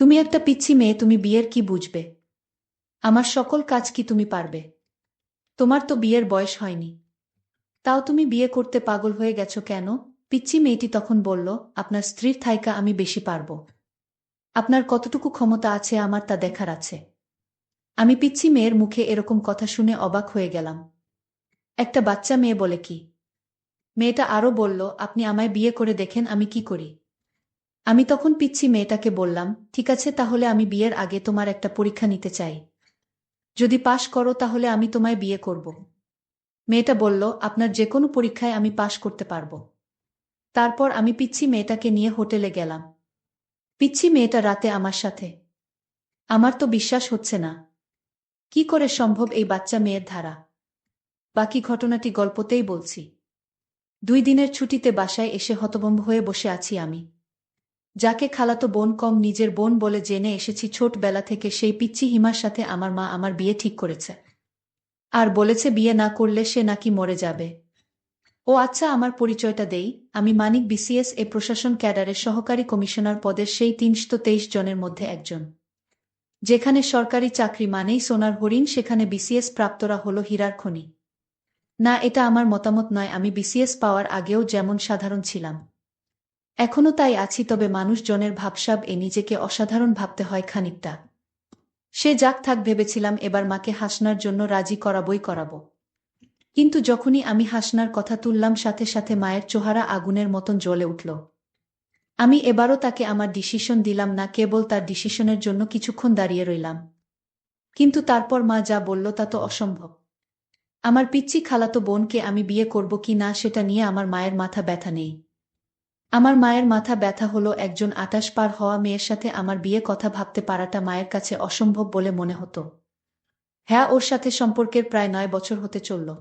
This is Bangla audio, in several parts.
তুমি একটা পিচ্ছি মেয়ে, তুমি বিয়ের কি বুঝবে? আমার সকল কাজ কি তুমি পারবে? তোমার তো বিয়ের বয়স হয়নি। তাও তুমি বিয়ে করতে পাগল হয়ে গেছো কেন? পিচ্ছি মেয়েটি তখন বলল, আপনার স্ত্রীর থাইকা আমি বেশি পারব। আপনার কতটুকু ক্ষমতা আছে আমার তা দেখার আছে। আমি পিচ্ছি মেয়ের মুখে এরকম কথা শুনে অবাক হয়ে গেলাম। একটা বাচ্চা মেয়ে বলে কি? মেয়েটা আরও বলল, আপনি আমায় বিয়ে করে দেখেন আমি কি করি? আমি তখন পিচ্ছি মেয়েটাকে বললাম, ঠিক আছে, তাহলে আমি বিয়ের আগে তোমার একটা পরীক্ষা নিতে চাই। যদি পাশ করো, তাহলে আমি তোমায় বিয়ে করব। মেয়েটা বলল, আপনার যে কোনো পরীক্ষায় আমি পাশ করতে পারব। তারপর আমি পিচ্ছি মেয়েটাকে নিয়ে হোটেলে গেলাম। পিচ্ছি মেয়েটা রাতে আমার সাথে। আমার তো বিশ্বাস হচ্ছে না। কি করে সম্ভব এই বাচ্চা মেয়ের ধারা? বাকি ঘটনাটি গল্পতেই বলছি। দুই দিনের ছুটিতে বাসায় এসে হতভম্ব হয়ে বসে আছি আমি। যাকে খালাতো বোন কম নিজের বোন বলে জেনে এসেছি ছোটবেলা থেকে সেই পিচ্ছি হিমার সাথে আমার মা আমার বিয়ে ঠিক করেছে। আর বলেছে বিয়ে না করলে সে নাকি মরে যাবে। ও আচ্ছা আমার পরিচয়টা দেই, আমি মানিক বিসিএস এ প্রশাসন ক্যাডারের সহকারী কমিশনার পদের সেই তিনশো তেইশ জনের মধ্যে একজন। যেখানে সরকারি চাকরি মানেই সোনার হরিণ, সেখানে বিসিএস প্রাপ্তরা হল হীরার খনি। না, এটা আমার মতামত নয়, আমি বিসিএস পাওয়ার আগেও যেমন সাধারণ ছিলাম। এখনও তাই আছি, তবে মানুষজনের ভাবসাব এ নিজেকে অসাধারণ ভাবতে হয় খানিকটা। সে যাক থাক ভেবেছিলাম, এবার মাকে হাসনার জন্য রাজি করাবই করাবো। কিন্তু যখনই আমি হাসনার কথা তুললাম, সাথে সাথে মায়ের চোহারা আগুনের মতন জ্বলে উঠল। আমি এবারও তাকে আমার ডিসিশন দিলাম না, কেবল তার ডিসিশনের জন্য কিছুক্ষণ দাঁড়িয়ে রইলাম। কিন্তু তারপর মা যা বলল, তা তো অসম্ভব। আমার পিচ্ছি খালাতো বোনকে আমি বিয়ে করব কি না, সেটা নিয়ে আমার মায়ের মাথা ব্যথা নেই। আমার মায়ের মাথা ব্যথা হলো একজন আটাশ পার হওয়া মেয়ের সাথে আমার বিয়ে কথা ভাবতে পারাটা মায়ের কাছে অসম্ভব বলে মনে হতো। হ্যাঁ ওর সাথে সম্পর্কের প্রায় নয় বছর হতে চলল।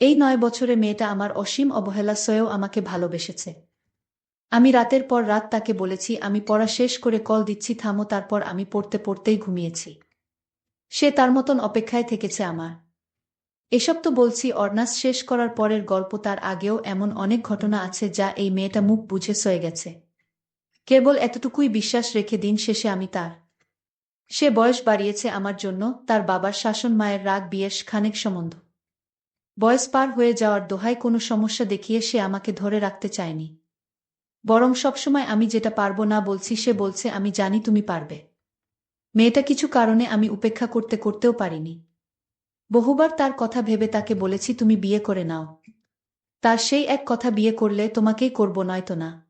এই নয় বছরে মেয়েটা আমার অসীম অবহেলা সয়েও আমাকে ভালোবেসেছে। আমি রাতের পর রাত তাকে বলেছি, আমি পড়া শেষ করে কল দিচ্ছি, থামো, তারপর আমি পড়তে পড়তেই ঘুমিয়েছি। সে তার মতন অপেক্ষায় থেকেছে আমার। এসব তো বলছি, অর্নাস শেষ করার পরের গল্প তার আগেও এমন অনেক ঘটনা আছে যা এই মেয়েটা মুখ বুঝে সয়ে গেছে। কেবল এতটুকুই বিশ্বাস রেখে দিন শেষে আমি তার। সে বয়স বাড়িয়েছে আমার জন্য, তার বাবার শাসন মায়ের রাগ বিয়েস খানেক সম্বন্ধ। বয়স পার হয়ে যাওয়ার দোহায় কোনো সমস্যা দেখিয়ে সে আমাকে ধরে রাখতে চায়নি। বরং সবসময় আমি যেটা পারব না বলছি, সে বলছে, আমি জানি তুমি পারবে। মেয়েটা কিছু কারণে আমি উপেক্ষা করতে করতেও পারিনি। বহুবার তার কথা ভেবে তাকে বলেছি, তুমি বিয়ে করে নাও। তার সেই এক কথা বিয়ে করলে তোমাকেই করব নয়তো না।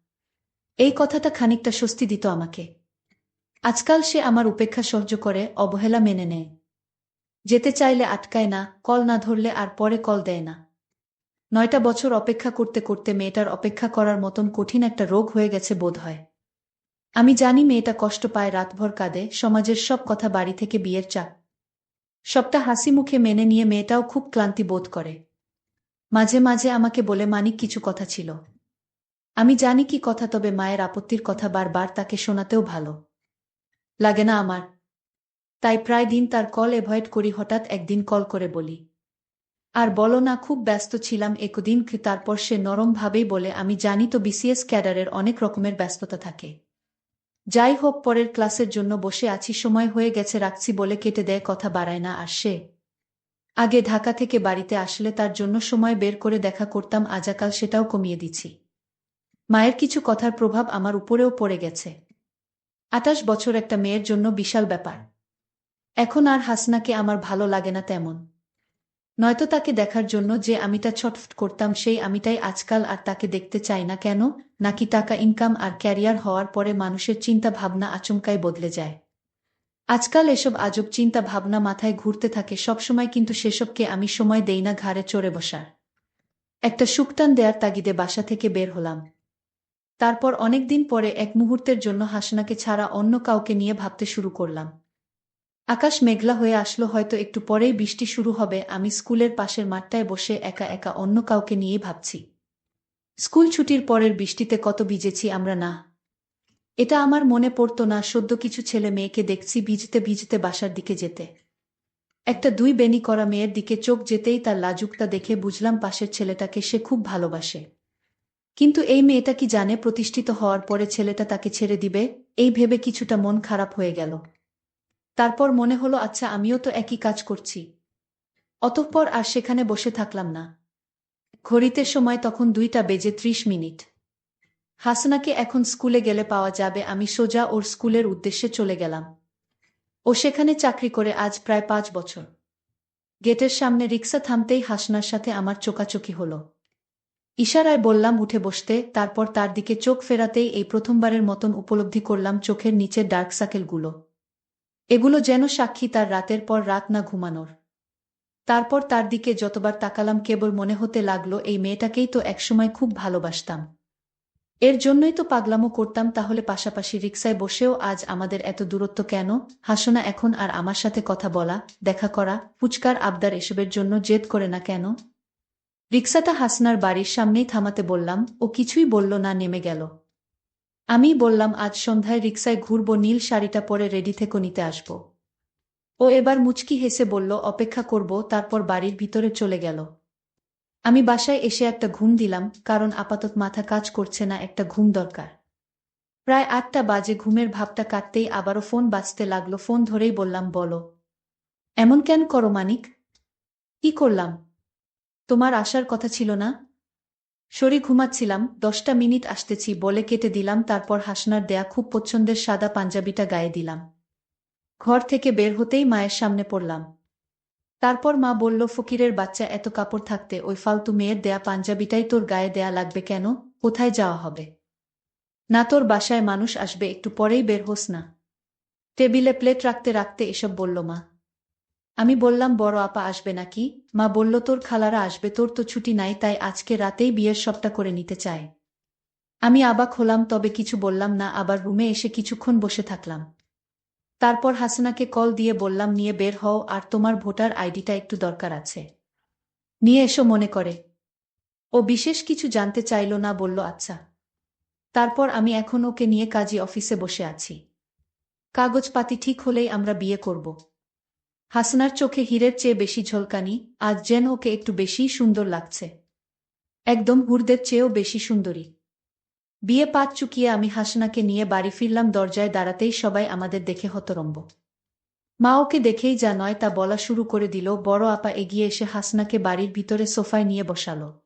এই কথাটা খানিকটা স্বস্তি দিত আমাকে। আজকাল সে আমার উপেক্ষা সহ্য করে, অবহেলা মেনে নেয়। যেতে চাইলে আটকায় না, কল না ধরলে আর পরে কল দেয় না। নয়টা বছর অপেক্ষা করতে করতে মেয়েটার অপেক্ষা করার মতন কঠিন একটা রোগ হয়ে গেছে বোধ হয়। আমি জানি মেয়েটা কষ্ট পায়, রাতভর কাঁদে, সমাজের সব কথা বাড়ি থেকে বিয়ের চাপ। সবটা হাসি মুখে মেনে নিয়ে মেয়েটাও খুব ক্লান্তি বোধ করে। মাঝে মাঝে আমাকে বলে মানিক কিছু কথা ছিল। আমি জানি কি কথা, তবে মায়ের আপত্তির কথা বারবার তাকে শোনাতেও ভালো। লাগে না আমার। তাই প্রায় দিন তার কল এভয়েড করি, হঠাৎ একদিন কল করে বলি। আর বলো না, খুব ব্যস্ত ছিলাম একদিন, তারপর সে নরমভাবেই বলে, আমি জানি তো বিসিএস ক্যাডারের অনেক রকমের ব্যস্ততা থাকে। যাই হোক পরের ক্লাসের জন্য বসে আছি, সময় হয়ে গেছে, রাখছি বলে কেটে দেয়, কথা বাড়ায় না আর সে। আগে ঢাকা থেকে বাড়িতে আসলে তার জন্য সময় বের করে দেখা করতাম আজাকাল সেটাও কমিয়ে দিছি মায়ের কিছু কথার প্রভাব আমার উপরেও পড়ে গেছে। আটাশ বছর একটা মেয়ের জন্য বিশাল ব্যাপার। এখন আর হাসনাকে আমার ভালো লাগে না তেমন। নয়তো তাকে দেখার জন্য যে আমিটা ছটফট করতাম, সেই আমিটাই আজকাল আর তাকে দেখতে চাই না কেন? নাকি টাকা, ইনকাম আর ক্যারিয়ার হওয়ার পরে মানুষের চিন্তা ভাবনা আচমকাই বদলে যায়। আজকাল এসব আজব চিন্তা ভাবনা মাথায় ঘুরতে থাকে, সবসময় কিন্তু সেসবকে আমি সময় দেই না ঘাড়ে চড়ে বসার। একটা সুকটান দেয়ার তাগিদে বাসা থেকে বের হলাম। তারপর অনেকদিন পরে এক মুহূর্তের জন্য হাসনাকে ছাড়া অন্য কাউকে নিয়ে ভাবতে শুরু করলাম। আকাশ মেঘলা হয়ে আসলো, হয়তো একটু পরেই বৃষ্টি শুরু হবে। আমি স্কুলের পাশের মাঠটায় বসে একা একা অন্য কাউকে নিয়ে ভাবছি। স্কুল ছুটির পরের বৃষ্টিতে কত ভিজেছি আমরা না। এটা আমার মনে পড়তো না, সদ্য কিছু ছেলে মেয়েকে দেখছি ভিজতে ভিজতে বাসার দিকে যেতে। একটা দুই বেনি করা মেয়ের দিকে চোখ যেতেই তার লাজুকটা দেখে বুঝলাম পাশের ছেলেটাকে সে খুব ভালোবাসে। কিন্তু এই মেয়েটা কি জানে প্রতিষ্ঠিত হওয়ার পরে ছেলেটা তাকে ছেড়ে দিবে? এই ভেবে কিছুটা মন খারাপ হয়ে গেল। তারপর মনে হলো আচ্ছা আমিও তো একই কাজ করছি। অতঃপর আর সেখানে বসে থাকলাম না। ঘড়িতে সময় তখন দুইটা বেজে ত্রিশ মিনিট। হাসনাকে এখন স্কুলে গেলে পাওয়া যাবে, আমি সোজা ওর স্কুলের উদ্দেশ্যে চলে গেলাম। ও সেখানে চাকরি করে আজ প্রায় পাঁচ বছর। গেটের সামনে রিক্সা থামতেই হাসনার সাথে আমার চোকাচোকি হলো। ইশারায় বললাম, উঠে বসতে। তারপর তার দিকে চোখ ফেরাতেই এই প্রথমবারের মতন উপলব্ধি করলাম চোখের নিচে ডার্ক সাকেলগুলো এগুলো যেন সাক্ষী তার রাতের পর রাত না ঘুমানোর। তারপর তার দিকে যতবার তাকালাম কেবল মনে হতে লাগল, এই মেয়েটাকেই তো একসময় খুব ভালোবাসতাম। এর জন্যই তো পাগলামো করতাম, তাহলে পাশাপাশি রিক্সায় বসেও আজ আমাদের এত দূরত্ব কেন? হাসনা, এখন আর আমার সাথে কথা বলা, দেখা করা, ফুচকার আবদার এসবের জন্য জেদ করে না কেন? রিক্সাটা হাসনার বাড়ির সামনেই থামাতে বললাম, ও কিছুই বলল না, নেমে গেল। আমি বললাম, আজ সন্ধ্যায় রিক্সায় ঘুরব, নীল শাড়িটা পরে রেডি থেকে, নিতে আসব। ও এবার মুচকি হেসে বলল, অপেক্ষা করব। তারপর বাড়ির ভিতরে চলে গেল। আমি বাসায় এসে একটা ঘুম দিলাম, কারণ আপাতত মাথা কাজ করছে না, একটা ঘুম দরকার। প্রায় আটটা বাজে, ঘুমের ভাবটা কাটতেই আবারও ফোন বাজতে লাগল, ফোন ধরেই বললাম, বলো। এমন কেন করো, মানিক? কি করলাম? তোমার আসার কথা ছিল না? শরী ঘুমাচ্ছিলাম, দশটা মিনিট আসতেছি, বলে কেটে দিলাম, তারপর হাসনার দেয়া খুব পছন্দের সাদা পাঞ্জাবিটা গায়ে দিলাম। ঘর থেকে বের হতেই মায়ের সামনে পড়লাম। তারপর মা বলল, ফকিরের বাচ্চা এত কাপড় থাকতে, ওই ফালতু মেয়ের দেয়া পাঞ্জাবিটাই তোর গায়ে দেয়া লাগবে কেন? কোথায় যাওয়া হবে? না, তোর বাসায় মানুষ আসবে, একটু পরেই বের হোস না। টেবিলে প্লেট রাখতে রাখতে, এসব বলল মা। আমি বললাম, বড় আপা আসবে নাকি? মা বলল, তোর খালারা আসবে, তোর তো ছুটি নাই, তাই আজকে রাতেই বিয়ের সবটা করে নিতে চায়। আমি আবাক হলাম, তবে কিছু বললাম না, আবার রুমে এসে কিছুক্ষণ বসে থাকলাম। তারপর হাসনাকে কল দিয়ে বললাম, নিয়ে বের হও, আর তোমার ভোটার আইডিটা একটু দরকার আছে। নিয়ে এসো, মনে করে। ও বিশেষ কিছু জানতে চাইল না, বলল আচ্ছা। তারপর আমি এখন ওকে নিয়ে কাজী অফিসে বসে আছি। কাগজপাতি ঠিক হলেই আমরা বিয়ে করব। হাসনার চোখে হীরের চেয়ে বেশি ঝলকানি, আজ যেন ওকে একটু বেশিই সুন্দর লাগছে। একদম হুরদের চেয়েও বেশি সুন্দরী। বিয়ে পাত চুকিয়ে আমি হাসনাকে নিয়ে বাড়ি ফিরলাম দরজায় দাঁড়াতেই সবাই আমাদের দেখে হতরম্ব। মা ওকে দেখেই যা নয় তা বলা শুরু করে দিল, বড় আপা এগিয়ে এসে হাসনাকে বাড়ির ভিতরে সোফায় নিয়ে বসালো।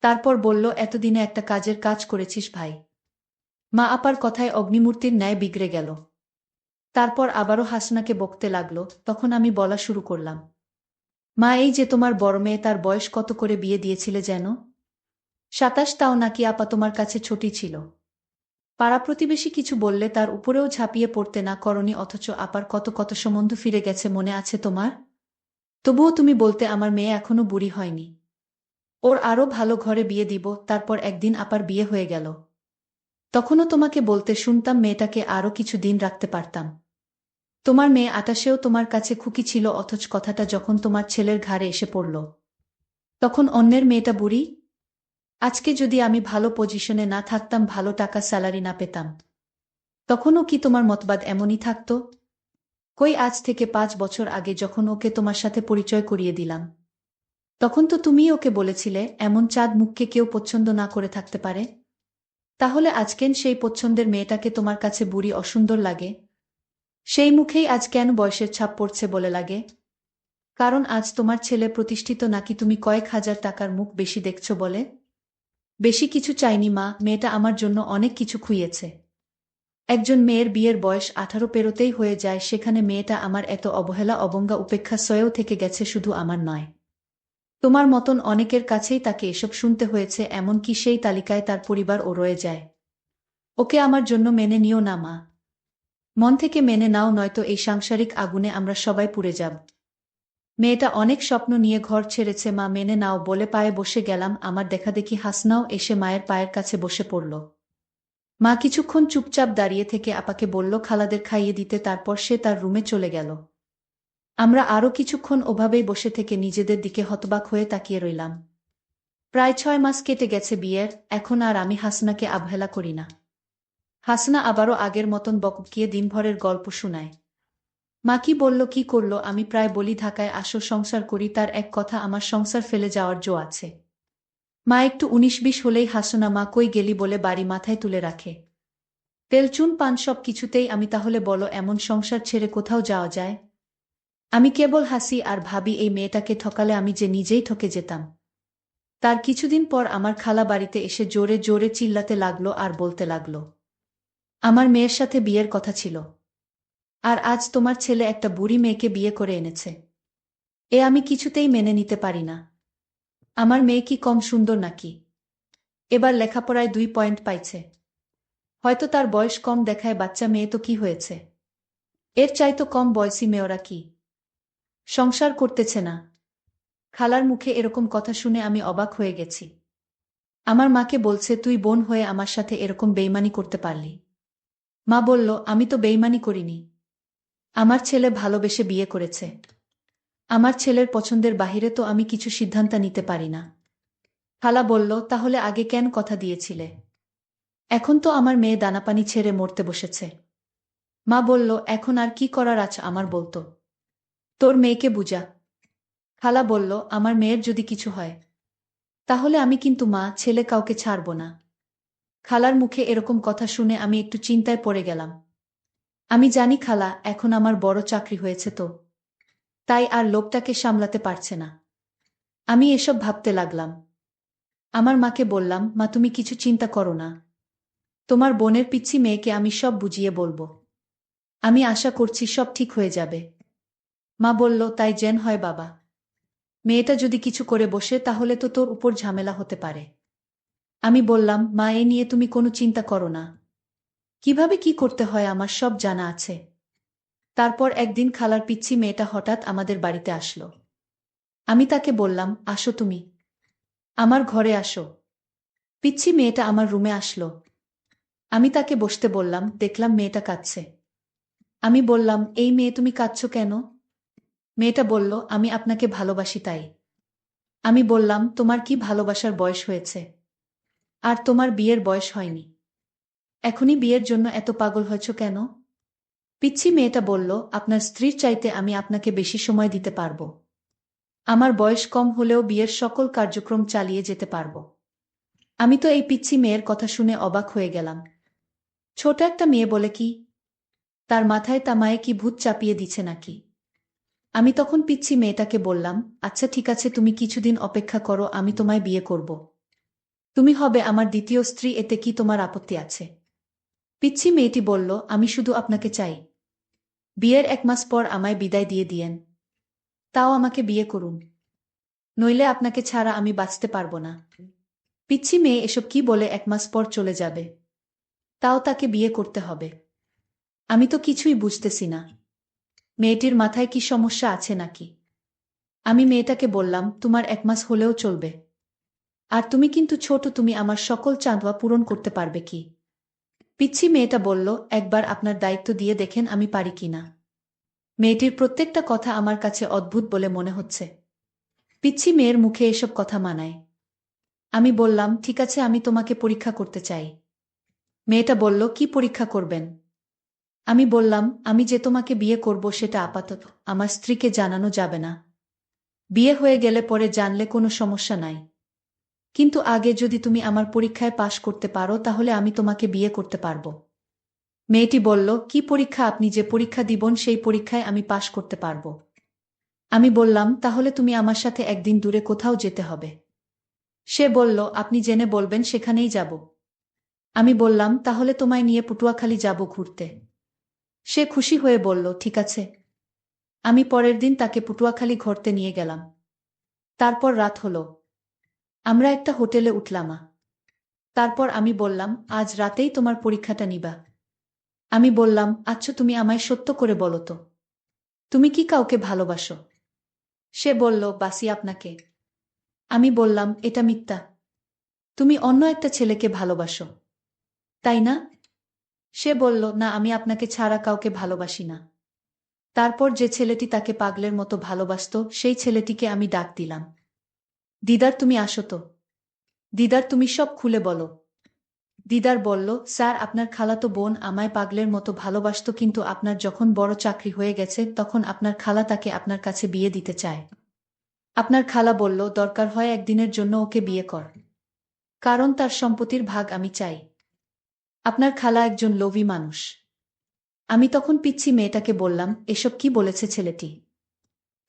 তারপর বলল, এতদিনে একটা কাজের কাজ করেছিস ভাই। মা আপার কথায় অগ্নিমূর্তির ন্যায় বিগড়ে গেল। তারপর আবারও হাসনাকে বকতে লাগল, তখন আমি বলা শুরু করলাম, মা, এই যে তোমার বড় মেয়ে, তার বয়স কত করে বিয়ে দিয়েছিলে যেন? সাতাশ তাও নাকি আপা তোমার কাছে ছোটি ছিল। পাড়া প্রতিবেশী কিছু বললে তার উপরেও ঝাঁপিয়ে পড়তে না করনি, অথচ আপার কত কত সম্বন্ধ ফিরে গেছে মনে আছে তোমার? তবুও তুমি বলতে আমার মেয়ে এখনও বুড়ি হয়নি। ওর আরও ভালো ঘরে বিয়ে দিব, তারপর একদিন আপার বিয়ে হয়ে গেল। তখনও তোমাকে বলতে শুনতাম মেয়েটাকে আরও কিছু দিন রাখতে পারতাম। তোমার মেয়ে আটাশেও তোমার কাছে খুকি ছিল, অথচ কথাটা যখন তোমার ছেলের ঘাড়ে এসে পড়ল। তখন অন্যের মেয়েটা, বুড়ি, আজকে যদি আমি ভালো পজিশনে না থাকতাম, ভালো টাকা স্যালারি না পেতাম। তখনও কি তোমার মতবাদ এমনই থাকত? কই আজ থেকে পাঁচ বছর আগে যখন ওকে তোমার সাথে পরিচয় করিয়ে দিলাম। তখন তো তুমি ওকে বলেছিলে, এমন চাঁদ মুখকে কেউ পছন্দ না করে থাকতে পারে। তাহলে আজকেন সেই পছন্দের মেয়েটাকে তোমার কাছে বুড়ি অসুন্দর লাগে সেই মুখেই আজ কেন বয়সের ছাপ পড়ছে বলে লাগে? কারণ আজ তোমার ছেলে প্রতিষ্ঠিত নাকি তুমি কয়েক হাজার টাকার মুখ বেশি দেখছ বলে? বেশি কিছু চাইনি মা, মেয়েটা আমার জন্য অনেক কিছু খুইয়েছে। একজন মেয়ের বিয়ের বয়স আঠারো পেরোতেই হয়ে যায়, সেখানে মেয়েটা আমার এত অবহেলা অবঙ্গা উপেক্ষা সয়েও থেকে গেছে শুধু আমার নয়। তোমার মতন অনেকের কাছেই তাকে এসব শুনতে হয়েছে, এমনকি সেই তালিকায় তার পরিবার ও রয়ে যায়। ওকে আমার জন্য মেনে নিও না মা মন থেকে মেনে নাও, নয়তো এই সাংসারিক আগুনে আমরা সবাই পুড়ে যাব। মেয়েটা অনেক স্বপ্ন নিয়ে ঘর ছেড়েছে, মা মেনে নাও, বলে পায়ে বসে গেলাম, আমার দেখা দেখি হাসনাও এসে মায়ের পায়ের কাছে বসে পড়ল। মা কিছুক্ষণ চুপচাপ দাঁড়িয়ে থেকে আপাকে বলল, খালাদের খাইয়ে দিতে। তারপর সে তার রুমে চলে গেল। আমরা আরও কিছুক্ষণ ওভাবেই বসে থেকে নিজেদের দিকে হতবাক হয়ে তাকিয়ে রইলাম। প্রায় ছয় মাস কেটে গেছে বিয়ের, এখন আর আমি হাসনাকে আবহেলা করি না। হাসনা আবারও আগের মতন বককিয়ে দিনভরের গল্প শোনায়। মা কি বলল, কি করল, আমি প্রায় বলি ঢাকায় আসো, সংসার করি, তার এক কথা, আমার সংসার ফেলে যাওয়ার জো আছে। মা একটু উনিশ বিশ হলেই হাসনা, মা কই গেলি বলে বাড়ি মাথায় তুলে রাখে। তেলচুন পান সব কিছুতেই আমি তাহলে বলো, এমন সংসার ছেড়ে কোথাও যাওয়া যায়? আমি কেবল হাসি আর ভাবি, এই মেয়েটাকে ঠকালে আমি যে নিজেই ঠকে যেতাম। তার কিছুদিন পর আমার খালা বাড়িতে এসে জোরে জোরে চিল্লাতে লাগল আর বলতে লাগল। আমার মেয়ের সাথে বিয়ের কথা ছিল। আর আজ তোমার ছেলে একটা বুড়ি মেয়েকে বিয়ে করে এনেছে। এ আমি কিছুতেই মেনে নিতে পারি না। আমার মেয়ে কি কম সুন্দর নাকি? এবার লেখাপড়ায় দুই পয়েন্ট পাইছে। হয়তো তার বয়স কম দেখায় বাচ্চা মেয়ে তো কি হয়েছে? এর চাইতো কম বয়সী মেয়েরা কি? সংসার করতেছে না। খালার মুখে এরকম কথা শুনে আমি অবাক হয়ে গেছি। আমার মাকে বলছে, তুই বোন হয়ে আমার সাথে এরকম বেইমানি করতে পারলি। মা বলল, আমি তো বেইমানি করিনি। আমার ছেলে ভালোবেসে বিয়ে করেছে। আমার ছেলের পছন্দের বাহিরে তো আমি কিছু সিদ্ধান্ত নিতে পারি না। খালা বলল, তাহলে আগে কেন কথা দিয়েছিলে? এখন তো আমার মেয়ে দানাপানি ছেড়ে মরতে বসেছে। মা বলল, এখন আর কি করার আছে আমার বলতো। তোর মেয়েকে বুঝা। খালা বলল, আমার মেয়ের যদি কিছু হয়, তাহলে আমি কিন্তু মা, ছেলে কাউকে ছাড়ব না। খালার মুখে এরকম কথা শুনে আমি একটু চিন্তায় পড়ে গেলাম। আমি জানি খালা, এখন আমার বড় চাকরি হয়েছে তো। তাই আর লোকটাকে সামলাতে পারছে না। আমি এসব ভাবতে লাগলাম। আমার মাকে বললাম, মা, তুমি কিছু চিন্তা করো না। তোমার বোনের পিচ্ছি মেয়েকে আমি সব বুঝিয়ে বলব। আমি আশা করছি সব ঠিক হয়ে যাবে। মা বলল, তাই জেন হয় বাবা। মেয়েটা যদি কিছু করে বসে, তাহলে তো তোর উপর ঝামেলা হতে পারে। আমি বললাম, মা, এ নিয়ে তুমি কোনো চিন্তা করো না। কীভাবে কি করতে হয় আমার সব জানা আছে। তারপর একদিন খালার পিচ্ছি মেয়েটা হঠাৎ আমাদের বাড়িতে আসলো। আমি তাকে বললাম, আসো তুমি। আমার ঘরে আসো। পিচ্ছি মেয়েটা আমার রুমে আসলো। আমি তাকে বসতে বললাম, দেখলাম মেয়েটা কাঁদছে। আমি বললাম, এই মেয়ে, তুমি কাঁদছ কেন? মেয়েটা বলল, আমি আপনাকে ভালোবাসি তাই। আমি বললাম, তোমার কি ভালোবাসার বয়স হয়েছে? আর তোমার বিয়ের বয়স হয়নি। এখনই বিয়ের জন্য এত পাগল হয়েছ কেন? পিচ্ছি মেয়েটা বলল, আপনার স্ত্রীর চাইতে আমি আপনাকে বেশি সময় দিতে পারব। আমার বয়স কম হলেও বিয়ের সকল কার্যক্রম চালিয়ে যেতে পারব। আমি তো এই পিচ্ছি মেয়ের কথা শুনে অবাক হয়ে গেলাম। ছোট একটা মেয়ে বলে কি? তার মাথায় তামায়ে কি ভূত চাপিয়ে দিছে নাকি? আমি তখন পিচ্ছি মেয়েটাকে বললাম আচ্ছা ঠিক আছে, তুমি কিছুদিন অপেক্ষা করো, আমি তোমায় বিয়ে করব। তুমি হবে আমার দ্বিতীয় স্ত্রী, এতে কি তোমার আপত্তি আছে? পিচ্ছি মেয়েটি বলল, আমি শুধু আপনাকে চাই। বিয়ের এক মাস পর আমায় বিদায় দিয়ে দিয়েন। তাও আমাকে বিয়ে করুন। নইলে আপনাকে ছাড়া আমি বাঁচতে পারব না। পিচ্ছি মেয়ে এসব কি বলে এক মাস পর চলে যাবে? তাও তাকে বিয়ে করতে হবে। আমি তো কিছুই বুঝতেছি না। মেয়েটির মাথায় কি সমস্যা আছে নাকি? আমি মেয়েটাকে বললাম, তোমার এক মাস হলেও চলবে। আর তুমি কিন্তু ছোট, তুমি আমার সকল চাঁদোয়া পূরণ করতে পারবে কি? পিচ্ছি মেয়েটা বলল, একবার আপনার দায়িত্ব দিয়ে দেখেন আমি পারি কি না। মেয়েটির প্রত্যেকটা কথা আমার কাছে অদ্ভুত বলে মনে হচ্ছে। পিচ্ছি মেয়ের মুখে এসব কথা মানায়। আমি বললাম, ঠিক আছে, আমি তোমাকে পরীক্ষা করতে চাই। মেয়েটা বলল, কি পরীক্ষা করবেন? আমি বললাম, আমি যে তোমাকে বিয়ে করব সেটা আপাতত আমার স্ত্রীকে জানানো যাবে না। বিয়ে হয়ে গেলে পরে জানলে কোনো সমস্যা নাই। কিন্তু আগে যদি তুমি আমার পরীক্ষায় পাশ করতে পারো, তাহলে আমি তোমাকে বিয়ে করতে পারব। মেয়েটি বলল, কি পরীক্ষা? আপনি যে পরীক্ষা দিবন, সেই পরীক্ষায় আমি পাশ করতে পারব। আমি বললাম, তাহলে তুমি আমার সাথে একদিন দূরে কোথাও যেতে হবে। সে বলল, আপনি জেনে বলবেন, সেখানেই যাব। আমি বললাম, তাহলে তোমায় নিয়ে পুটুয়াখালি যাব ঘুরতে। সে খুশি হয়ে বলল, ঠিক আছে। আমি পরের দিন তাকে পুটুয়াখালি ঘরতে নিয়ে গেলাম। তারপর রাত হলো। আমরা একটা হোটেলে উঠলামা তারপর আমি বললাম, আজ রাতেই তোমার পরীক্ষাটা নিবা। আমি বললাম আচ্ছা তুমি আমায় সত্য করে বলো তো। তুমি কি কাউকে ভালোবাসো? সে বলল, বাসি আপনাকে। আমি বললাম, এটা মিথ্যা। তুমি অন্য একটা ছেলেকে ভালোবাসো, তাই না? সে বলল, না, আমি আপনাকে ছাড়া কাউকে ভালোবাসি না। তারপর যে ছেলেটি তাকে পাগলের মতো ভালোবাসত, সেই ছেলেটিকে আমি ডাক দিলাম। দিদার তুমি আসো তো। দিদার তুমি সব খুলে বলো। দিদার বলল, স্যার, আপনার খালাতো বোন আমায় পাগলের মতো ভালোবাসত, কিন্তু আপনার যখন বড় চাকরি হয়ে গেছে, তখন আপনার খালা তাকে আপনার কাছে বিয়ে দিতে চায়। আপনার খালা বলল, দরকার হয় একদিনের জন্য ওকে বিয়ে কর। কারণ তার সম্পত্তির ভাগ আমি চাই। আপনার খালা একজন লোভী মানুষ। আমি তখন পিচ্ছি মেয়েটাকে বললাম, এসব কি বলেছে ছেলেটি?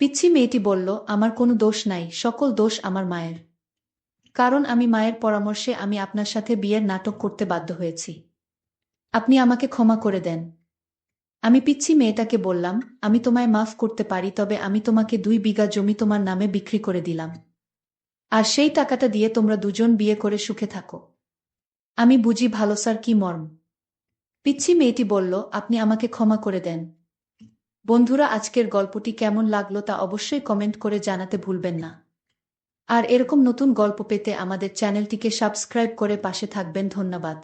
পিচ্ছি মেয়েটি বলল, আমার কোনো দোষ নাই, সকল দোষ আমার মায়ের। কারণ আমি মায়ের পরামর্শে আমি আপনার সাথে বিয়ের নাটক করতে বাধ্য হয়েছি। আপনি আমাকে ক্ষমা করে দেন। আমি পিচ্ছি মেয়েটাকে বললাম, আমি তোমায় মাফ করতে পারি, তবে আমি তোমাকে দুই বিঘা জমি তোমার নামে বিক্রি করে দিলাম। আর সেই টাকাটা দিয়ে তোমরা দুজন বিয়ে করে সুখে থাকো। আমি বুঝি ভালো স্যার কি মর্ম। পিচ্ছি মেয়েটি বলল, আপনি আমাকে ক্ষমা করে দেন। বন্ধুরা, আজকের গল্পটি কেমন লাগল তা অবশ্যই কমেন্ট করে জানাতে ভুলবেন না। আর এরকম নতুন গল্প পেতে আমাদের চ্যানেলটিকে সাবস্ক্রাইব করে পাশে থাকবেন। ধন্যবাদ।